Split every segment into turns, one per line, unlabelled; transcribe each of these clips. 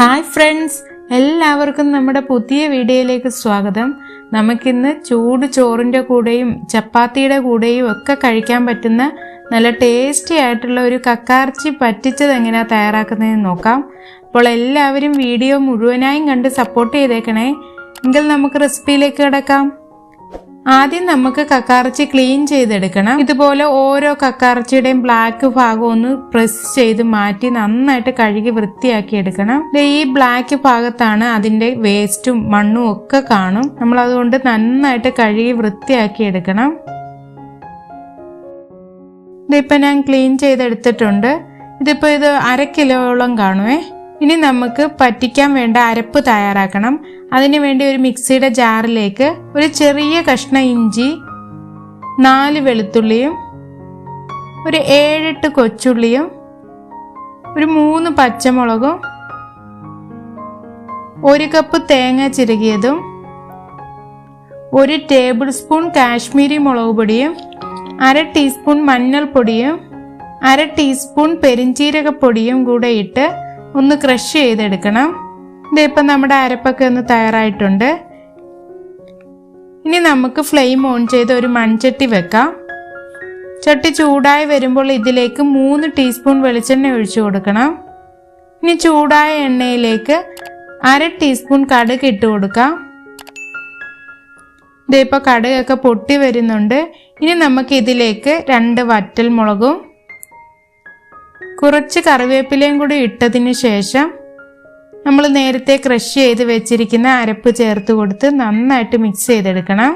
Hi friends എല്ലാവർക്കും നമ്മുടെ പുതിയ വീഡിയോയിലേക്ക് സ്വാഗതം. നമുക്കിന്ന് ചൂട് ചോറിന്റെ കൂടെയും ചപ്പാത്തിയുടെ കൂടെയും ഒക്കെ കഴിക്കാൻ പറ്റുന്ന നല്ല ടേസ്റ്റി ആയിട്ടുള്ള ഒരു കക്കാർച്ചി പറ്റിച്ചത് എങ്ങനെയാണ് തയ്യാറാക്കുന്നതെന്ന് നോക്കാം. അപ്പോൾ എല്ലാവരും വീഡിയോ മുഴുവനായും കണ്ട് സപ്പോർട്ട് ചെയ്തേക്കണേ. എങ്കിൽ നമുക്ക് റെസിപ്പിയിലേക്ക് കിടക്കാം. ആദ്യം നമുക്ക് കക്കാറച്ചി ക്ലീൻ ചെയ്തെടുക്കണം. ഇതുപോലെ ഓരോ കക്കാറച്ചിയുടെയും ബ്ലാക്ക് ഭാഗം ഒന്ന് പ്രസ് ചെയ്ത് മാറ്റി നന്നായിട്ട് കഴുകി വൃത്തിയാക്കി എടുക്കണം. ഈ ബ്ലാക്ക് ഭാഗത്താണ് അതിന്റെ വേസ്റ്റും മണ്ണും ഒക്കെ കാണും. നമ്മൾ അതുകൊണ്ട് നന്നായിട്ട് കഴുകി വൃത്തിയാക്കി എടുക്കണം. ഇതിപ്പോൾ ഞാൻ ക്ലീൻ ചെയ്തെടുത്തിട്ടുണ്ട്. ഇതിപ്പോ ഇത് അര കിലോയോളം കാണുമേ ഇനി നമുക്ക് പറ്റിക്കാൻ വേണ്ട അരപ്പ് തയ്യാറാക്കണം. അതിനു വേണ്ടി ഒരു മിക്സിയുടെ ജാറിലേക്ക് ഒരു ചെറിയ കഷ്ണ ഇഞ്ചി നാല് വെളുത്തുള്ളിയും ഒരു ഏഴെട്ട് കൊച്ചുള്ളിയും ഒരു മൂന്ന് പച്ചമുളകും ഒരു കപ്പ് തേങ്ങ ചിരകിയതും ഒരു ടേബിൾ സ്പൂൺ കാശ്മീരി മുളക് പൊടിയും അര ടീസ്പൂൺ മഞ്ഞൾപ്പൊടിയും അര ടീസ്പൂൺ പെരിഞ്ചീരകപ്പൊടിയും കൂടെ ഇട്ട് ഒന്ന് ക്രഷ് ചെയ്തെടുക്കണം. ഇതിപ്പം നമ്മുടെ അരപ്പൊക്കെ ഒന്ന് തയ്യാറായിട്ടുണ്ട്. ഇനി നമുക്ക് ഫ്ലെയിം ഓൺ ചെയ്ത് ഒരു മൺചട്ടി വെക്കാം. ചട്ടി ചൂടായി വരുമ്പോൾ ഇതിലേക്ക് മൂന്ന് ടീസ്പൂൺ വെളിച്ചെണ്ണ ഒഴിച്ചു കൊടുക്കണം. ഇനി ചൂടായ എണ്ണയിലേക്ക് അര ടീസ്പൂൺ കടുക് ഇട്ട് കൊടുക്കാം. ഇതിപ്പോൾ കടുകൊക്കെ പൊട്ടി വരുന്നുണ്ട്. ഇനി നമുക്ക് ഇതിലേക്ക് രണ്ട് വറ്റൽ മുളകും കുറച്ച് കറിവേപ്പിലയും കൂടി ഇട്ടതിന് ശേഷം നമ്മൾ നേരത്തെ ക്രഷ് ചെയ്ത് വെച്ചിരിക്കുന്ന അരപ്പ് ചേർത്ത് കൊടുത്ത് നന്നായിട്ട് മിക്സ് ചെയ്തെടുക്കണം.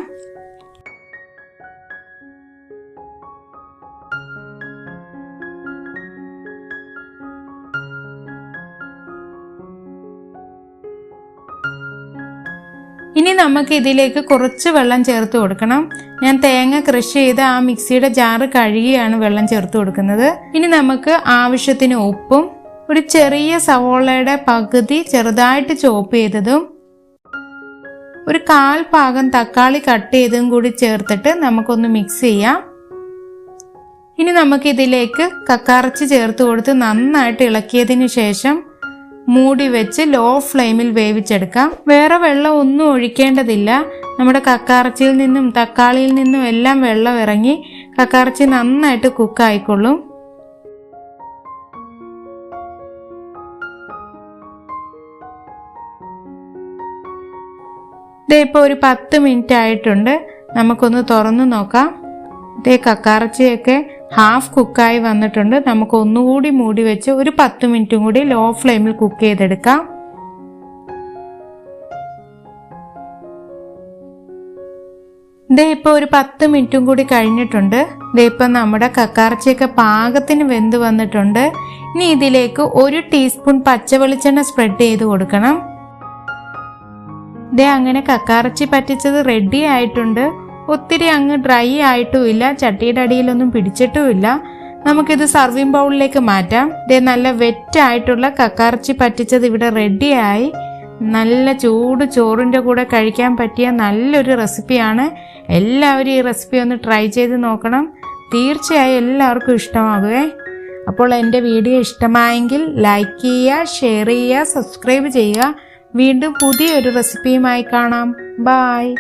ഇനി നമുക്ക് ഇതിലേക്ക് കുറച്ച് വെള്ളം ചേർത്ത് കൊടുക്കണം. ഞാൻ തേങ്ങ ക്രഷ് ചെയ്ത് ആ മിക്സിയുടെ ജാറ് കഴുകിയാണ് വെള്ളം ചേർത്ത് കൊടുക്കുന്നത്. ഇനി നമുക്ക് ആവശ്യത്തിന് ഉപ്പും ഒരു ചെറിയ സവോളയുടെ പകുതി ചെറുതായിട്ട് ചോപ്പ് ചെയ്തതും ഒരു കാൽ ഭാഗം തക്കാളി കട്ട് ചെയ്തതും കൂടി ചേർത്തിട്ട് നമുക്കൊന്ന് മിക്സ് ചെയ്യാം. ഇനി നമുക്ക് ഇതിലേക്ക് കക്കറച്ചി ചേർത്ത് കൊടുത്ത് നന്നായിട്ട് ഇളക്കിയതിന് ശേഷം മൂടി വെച്ച് ലോ ഫ്ലെയിമിൽ വേവിച്ചെടുക്കാം. വേറെ വെള്ളം ഒന്നും ഒഴിക്കേണ്ടതില്ല. നമ്മുടെ കക്കാറച്ചിയിൽ നിന്നും തക്കാളിയിൽ നിന്നും എല്ലാം വെള്ളം ഇറങ്ങി കക്കാറച്ചി നന്നായിട്ട് കുക്കായിക്കൊള്ളും ഇതേ ഇപ്പോൾ ഒരു പത്ത് മിനിറ്റ് ആയിട്ടുണ്ട്. നമുക്കൊന്ന് തുറന്നു നോക്കാം. ഇതേ കക്കാറച്ചിയൊക്കെ ഹാഫ് കുക്കായി വന്നിട്ടുണ്ട്. നമുക്ക് ഒന്നുകൂടി മൂടി വെച്ച് ഒരു പത്ത് മിനിറ്റും കൂടി ലോ ഫ്ലെയിമിൽ കുക്ക് ചെയ്തെടുക്കാം. ദേ ഇപ്പോൾ ഒരു പത്ത് മിനിറ്റും കൂടി കഴിഞ്ഞിട്ടുണ്ട്. ദേ ഇപ്പം നമ്മുടെ കക്കാറച്ചിയൊക്കെ പാകത്തിന് വെന്ത് വന്നിട്ടുണ്ട്. ഇനി ഇതിലേക്ക് ഒരു ടീസ്പൂൺ പച്ചവെളിച്ചെണ്ണ സ്പ്രെഡ് ചെയ്ത് കൊടുക്കണം. ദേ അങ്ങനെ കക്കാറച്ചി പറ്റിച്ചത് റെഡി ആയിട്ടുണ്ട്. ഒത്തിരി അങ്ങ് ഡ്രൈ ആയിട്ടുമില്ല. ചട്ടിയുടെ അടിയിലൊന്നും പിടിച്ചിട്ടുമില്ല. നമുക്കിത് സർവിങ് ബൗളിലേക്ക് മാറ്റാം. ദേ നല്ല വെറ്റ് ആയിട്ടുള്ള കക്കാറച്ചി പറ്റിച്ചത് ഇവിടെ റെഡിയായി നല്ല ചൂട് ചോറിന്റെ കൂടെ കഴിക്കാൻ പറ്റിയ നല്ലൊരു റെസിപ്പിയാണ്. എല്ലാവരും ഈ റെസിപ്പി ഒന്ന് ട്രൈ ചെയ്ത് നോക്കണം. തീർച്ചയായും എല്ലാവർക്കും ഇഷ്ടമാകുമേ അപ്പോൾ എന്റെ വീഡിയോ ഇഷ്ടമായെങ്കിൽ ലൈക്ക് ചെയ്യുക ഷെയർ ചെയ്യുക സബ്സ്ക്രൈബ് ചെയ്യുക. വീണ്ടും പുതിയൊരു റെസിപ്പിയുമായി കാണാം. ബായ്